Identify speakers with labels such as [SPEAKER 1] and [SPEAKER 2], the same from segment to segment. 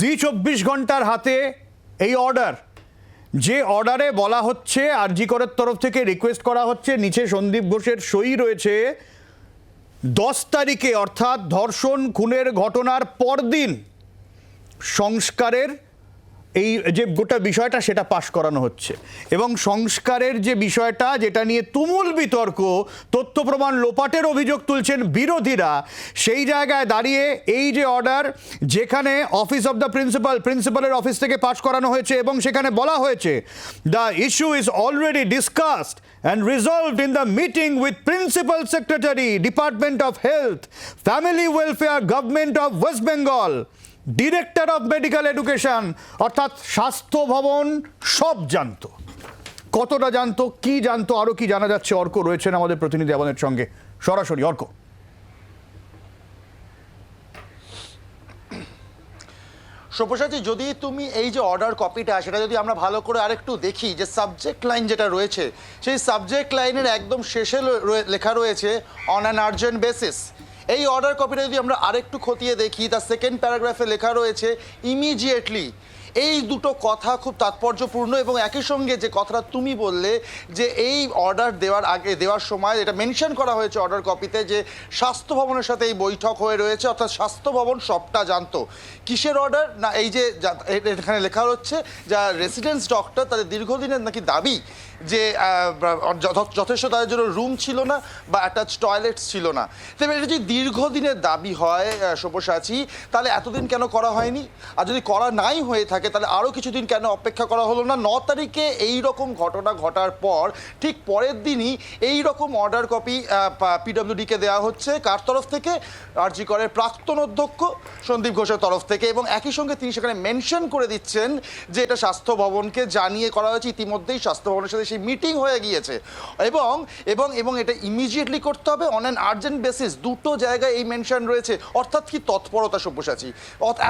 [SPEAKER 1] জি চব্বিশ ঘণ্টার হাতে এই অর্ডার। যে অর্ডারে বলা হচ্ছে আর জি করের তরফ থেকে রিকোয়েস্ট করা হচ্ছে, নিচে সন্দীপ ঘোষের সই রয়েছে। দশ তারিখে, অর্থাৎ ধর্ষণ, খুনের ঘটনার পরদিন সংস্কারের এই যে গোটা বিষয়টা সেটা পাশ করানো হচ্ছে। এবং সংস্কারের যে বিষয়টা যেটা নিয়ে তুমুল বিতর্ক তথ্য প্রমাণ লোপাটের অভিযোগ তুলছেন বিরোধীরা সেই জায়গায় দাঁড়িয়ে এই যে অর্ডার যেখানে অফিস অফ দ্য প্রিন্সিপাল প্রিন্সিপালের অফিস থেকে পাশ করানো হয়েছে এবং সেখানে বলা হয়েছে the issue is already discussed and resolved in the meeting with principal secretary department of health family welfare government of West Bengal, director of medical education অর্থাৎ স্বাস্থ্য ভবন সব জানতো। কতটা জানতো, কি জানতো আরও কি জানা যাচ্ছে? অর্ক রয়েছেন আমাদের প্রতিনিধি আমাদের সঙ্গে। সরাসরি, অর্ক।
[SPEAKER 2] সব্যসাচী, যদি তুমি এই যে অর্ডার কপিটা সেটা যদি আমরা ভালো করে আরেকটু দেখি, যে সাবজেক্ট লাইন যেটা রয়েছে, সেই সাবজেক্ট লাইনের একদম শেষে লেখা রয়েছে অন অ্যান আর্জেন্ট বেসিস এই অর্ডার কপিটা যদি আমরা আরেকটু খতিয়ে দেখি তার সেকেন্ড প্যারাগ্রাফে লেখা রয়েছে ইমিডিয়েটলি এই দুটো কথা খুব তাৎপর্যপূর্ণ এবং একই সঙ্গে যে কথাটা তুমি বললে যে এই অর্ডার দেওয়ার আগে, দেওয়ার সময় এটা মেনশন করা হয়েছে অর্ডার কপিতে যে স্বাস্থ্য ভবনের সাথে এই বৈঠক হয়ে রয়েছে, অর্থাৎ স্বাস্থ্য ভবন সবটা জানতো। কিসের অর্ডার না, এই যে এখানে লেখা হচ্ছে যা রেসিডেন্স ডক্টর তাদের দীর্ঘদিনের নাকি দাবি যে যথেষ্ট তাদের জন্য রুম ছিল না বা অ্যাটাচ টয়লেটস ছিল না। তবে এটা যদি দীর্ঘদিনের দাবি হয় সব্যসাচী, তাহলে এতদিন কেন করা হয়নি? আর যদি করা নাই হয়ে থাকে তাহলে আরও কিছুদিন কেন অপেক্ষা করা হলো না? ন তারিখে এই রকম ঘটনা ঘটার পর, ঠিক পরের দিনই এই রকম অর্ডার কপি পিডব্লিউডিকে দেওয়া হচ্ছে কার তরফ থেকে? আরজি করের প্রাক্তন অধ্যক্ষ সন্দীপ ঘোষের তরফ থেকে এবং একই সঙ্গে তিনি সেখানে মেনশন করে দিচ্ছেন যে এটা স্বাস্থ্য ভবনকে জানিয়ে করা হয়েছে। ইতিমধ্যেই স্বাস্থ্য ভবনের সাথে সেই মিটিং হয়ে গিয়েছে এবং এবং এবং এটা ইমিডিয়েটলি করতে হবে অন অ্যান আর্জেন্ট বেসিস দুটো জায়গায় এই মেনশন রয়েছে। অর্থাৎ কি তৎপরতা সব্যসাচী?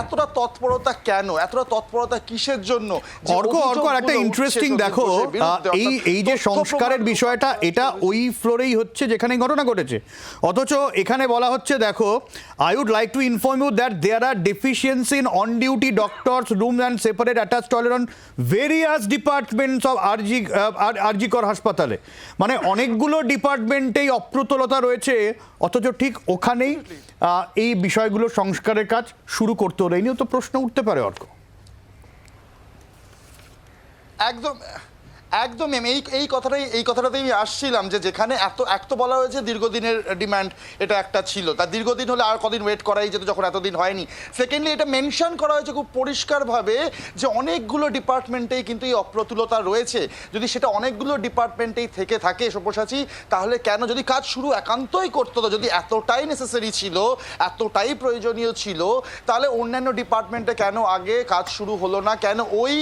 [SPEAKER 2] এতটা তৎপরতা কেন? এতটা তৎপরতা কিসের জন্য?
[SPEAKER 1] অর্ক অর্ক একটা ইন্টারেস্টিং দেখো এই এই যে সংস্কারের বিষয়টা এটা ওই ফ্লোরেই হচ্ছে যেখানে ঘটনা ঘটেছে। অথচ এখানে বলা হচ্ছে দেখো I would like to inform you that there R deficiency in on duty doctors room and separate attach toilet on various departments of আরজি আরজিকর হাসপাতালে মানে অনেকগুলো ডিপার্টমেন্টেই অপ্রতুলতা রয়েছে অথচ ঠিক ওখানেই আহ, এই বিষয়গুলো সংস্কারের কাজ শুরু করতে হলে। নিয়েও তো প্রশ্ন উঠতে পারে অর্ক।
[SPEAKER 2] একদম একদম ম্যাম এই এই কথাটাই, এই কথাটাতেই আমি আসছিলাম যে যেখানে এত, এক তো বলা হয়েছে দীর্ঘদিনের ডিমান্ড এটা একটা ছিল। তার দীর্ঘদিন হলে আর কদিন ওয়েট করাই যেত যখন এতদিন হয়নি। সেকেন্ডলি এটা মেনশন করা হয়েছে খুব পরিষ্কারভাবে যে অনেকগুলো ডিপার্টমেন্টেই কিন্তু এই অপ্রতুলতা রয়েছে। যদি সেটা অনেকগুলো ডিপার্টমেন্টেই থেকে থাকে সব্যসাচী তাহলে কেন যদি কাজ শুরু একান্তই করতে যদি এতটাই নেসেসারি ছিল, এতটাই প্রয়োজনীয় ছিল, তাহলে অন্যান্য ডিপার্টমেন্টে কেন আগে কাজ শুরু হলো না? কেন ওই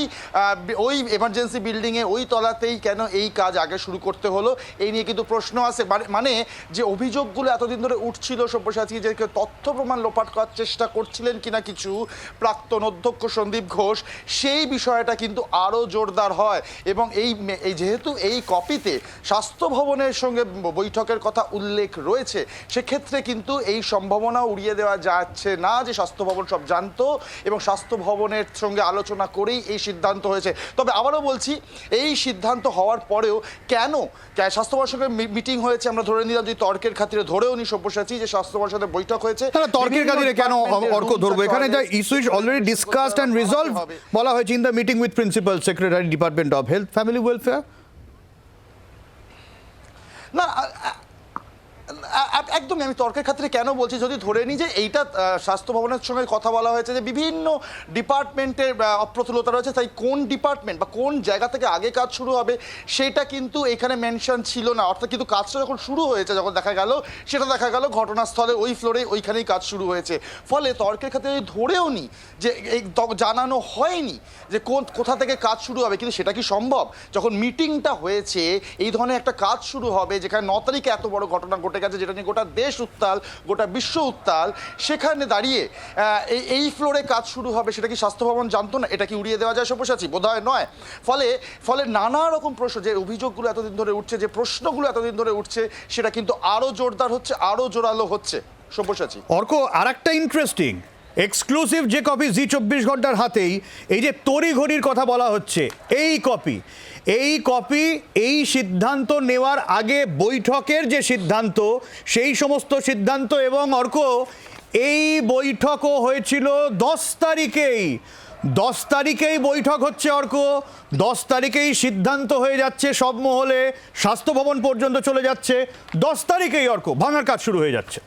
[SPEAKER 2] ওই এমার্জেন্সি বিল্ডিংয়ে ওই তলাতেই কেন এই কাজ আগে শুরু করতে হলো? এই নিয়ে কিন্তু প্রশ্ন আছে। মানে- মানে যে অভিযোগগুলো এতদিন ধরে উঠছিল, সব্যসাচী, যে তথ্য প্রমাণ লোপাট করার চেষ্টা করছিলেন কিনা কিছু, প্রাক্তন অধ্যক্ষ সন্দীপ ঘোষ, সেই বিষয়টা কিন্তু আরও জোরদার হয়। এবং এই এই যেহেতু এই কপিতে স্বাস্থ্য ভবনের সঙ্গে বৈঠকের কথা উল্লেখ রয়েছে, সেক্ষেত্রে কিন্তু এই সম্ভাবনা উড়িয়ে দেওয়া যাচ্ছে না যে স্বাস্থ্য ভবন সব জানতো এবং স্বাস্থ্য ভবনের সঙ্গে আলোচনা করেই এই সিদ্ধান্ত হয়েছে। তবে আবারও বলছি, এই সিদ্ধান্ত হওয়ার পরেও কেন? স্বাস্থ্য সঙ্গে মিটিং হয়েছে আমরা ধরে নিলাম যদি তর্কের খাতিরে ধরেও নি সব্যসাচী যে স্বাস্থ্য সাথে বৈঠক হয়েছে।
[SPEAKER 1] তাহলে তর্কের খাতিরে কেন অর্ক ধরবো? এখানে যা issue is already discussed and resolve বলা হয়েছে in the meeting with principal secretary department of health family welfare
[SPEAKER 2] না একদমই, আমি তর্কের ক্ষেত্রে কেন বলছি, যদি ধরে নিই যে এইটা স্বাস্থ্য ভবনের সঙ্গে কথা বলা হয়েছে যে বিভিন্ন ডিপার্টমেন্টের অপ্রতুলতা রয়েছে, তাই কোন ডিপার্টমেন্ট বা কোন জায়গা থেকে আগে কাজ শুরু হবে, সেটা কিন্তু এখানে মেনশন ছিল না। অর্থাৎ কিন্তু কাজটা যখন শুরু হয়েছে, যখন দেখা গেল, সেটা দেখা গেল ঘটনাস্থলে ওই ফ্লোরে ওইখানেই কাজ শুরু হয়েছে। ফলে তর্কের ক্ষেত্রে ধরেও নি যে এই জানানো হয়নি যে কোন, কোথা থেকে কাজ শুরু হবে, কিন্তু সেটা কি সম্ভব? যখন মিটিংটা হয়েছে, এই ধরনের একটা কাজ শুরু হবে, যেখানে ন তারিখে এত বড় ঘটনা ঘটে গেছে, যেটা নিয়ে গোটা দেশ উত্তাল, গোটা বিশ্ব উত্তাল, সেখানে দাঁড়িয়ে এই এই ফ্লোরে কাজ শুরু হবে সেটা কি স্বাস্থ্য ভবন জানতো না? এটা কি উড়িয়ে দেওয়া যায় সব্যসাচী? বোধ হয় নয়। ফলে ফলে নানা রকম প্রশ্ন, যে অভিযোগগুলো এতদিন ধরে উঠছে, যে প্রশ্নগুলো এতদিন ধরে উঠছে, সেটা কিন্তু আরও জোরদার হচ্ছে আরও জোরালো হচ্ছে। সব্যসাচী।
[SPEAKER 1] অর্ক আর একটা ইন্টারেস্টিং এক্সক্লুসিভ যে কপি জি চব্বিশ ঘণ্টার হাতেই, এই যে তড়ি ঘড়ির কথা বলা হচ্ছে, এই কপি এই কপি এই সিদ্ধান্ত নেওয়ার আগে বৈঠকের যে সিদ্ধান্ত, সেই সমস্ত সিদ্ধান্ত এবং অর্ক, এই বৈঠকও হয়েছিল দশ তারিখেই। দশ তারিখেই বৈঠক হচ্ছে অর্ক, দশ তারিখেই সিদ্ধান্ত হয়ে যাচ্ছে সব মহলে, স্বাস্থ্য ভবন পর্যন্ত চলে যাচ্ছে, দশ তারিখেই অর্ক, ভাঙার কাজ শুরু হয়ে যাচ্ছে।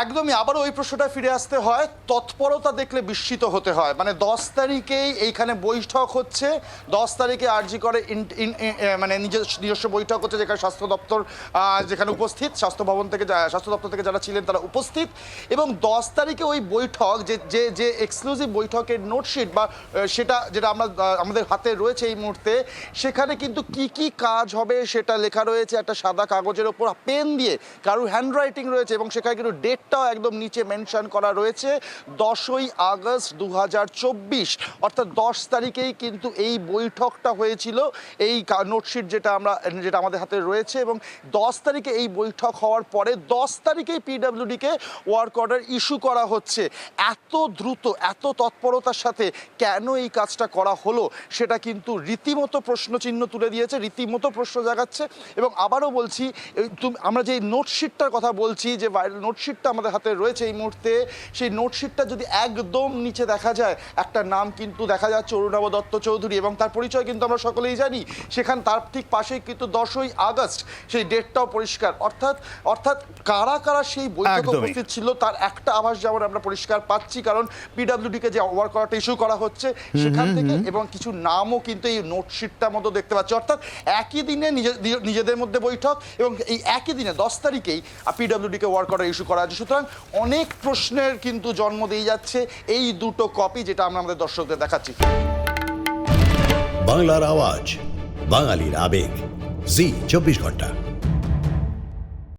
[SPEAKER 2] একদমই আবারও ওই প্রশ্নটা ফিরে আসতে হয়, তৎপরতা দেখলে বিস্মিত হতে হয়। মানে দশ তারিখেই এইখানে বৈঠক হচ্ছে, দশ তারিখে আরজি করে মানে নিজের নিজস্ব বৈঠক হচ্ছে যেখানে স্বাস্থ্য দপ্তর যেখানে উপস্থিত, স্বাস্থ্য ভবন থেকে স্বাস্থ্য দপ্তর থেকে যারা ছিলেন তারা উপস্থিত। এবং দশ তারিখে ওই বৈঠক, যে যে যে এক্সক্লুসিভ বৈঠকের নোটশিট বা সেটা যেটা আমরা আমাদের হাতে রয়েছে এই মুহূর্তে, সেখানে কিন্তু কি কি কাজ হবে সেটা লেখা রয়েছে একটা সাদা কাগজের ওপর, পেন দিয়ে কারুর হ্যান্ডরাইটিং রয়েছে এবং সেখানে কিন্তু ডেটটাও একদম নিচে মেনশন করা রয়েছে, দশই আগস্ট দু হাজার চব্বিশ। অর্থাৎ দশ তারিখেই কিন্তু এই বৈঠকটা হয়েছিল। এই নোটশিট যেটা আমরা, যেটা আমাদের হাতে রয়েছে এবং দশ তারিখে এই বৈঠক হওয়ার পরে দশ তারিখেই পিডাব্লিউডিকে ওয়ার্ক অর্ডার ইস্যু করা হচ্ছে। এত দ্রুত, এত তৎপরতার সাথে কেন এই কাজটা করা হলো সেটা কিন্তু রীতিমতো প্রশ্নচিহ্ন তুলে দিয়েছে, রীতিমতো প্রশ্ন জাগাচ্ছে এবং আবারও বলছি আমরা যে নোটশিটটার কথা বলছি, যে নোটশিটটা আমাদের হাতে রয়েছে এই মুহূর্তে। সেই নোটশিটটা যদি একদম নিচে দেখা যায় একটা নাম কিন্তু দেখা যাচ্ছে অরুণাব দত্ত চৌধুরী এবং তার পরিচয় কিন্তু আমরা সকলেই জানি। সেখান তার ঠিক পাশেই কিন্তু দশই আগস্ট সেই ডেটটাও পরিষ্কার। অর্থাৎ অর্থাৎ কারা কারা সেই বৈঠকে উপস্থিত ছিল তার একটা আভাস যেমন আমরা পরিষ্কার পাচ্ছি কারণ পিডাব্লিউডিকে যে ওয়ার্ক করাটা ইস্যু করা হচ্ছে সেখান থেকে এবং কিছু নামও কিন্তু এই নোটশিটটার মতো দেখতে পাচ্ছি। অর্থাৎ একই দিনে নিজে- নিজে- নিজেদের মধ্যে বৈঠক এবং এই একই দিনে দশ তারিখেই পিডাব্লিউডিকে ওয়ার্ক অর্ডার ইস্যু করা হচ্ছে সুতরাং অনেক প্রশ্নের কিন্তু জন্ম দিয়ে যাচ্ছে এই দুটো কপি যেটা আমরা আমাদের দর্শকদের দেখাচ্ছি।
[SPEAKER 3] বাংলার আওয়াজ, বাঙালির আবেগ। জি, চব্বিশ ঘণ্টা।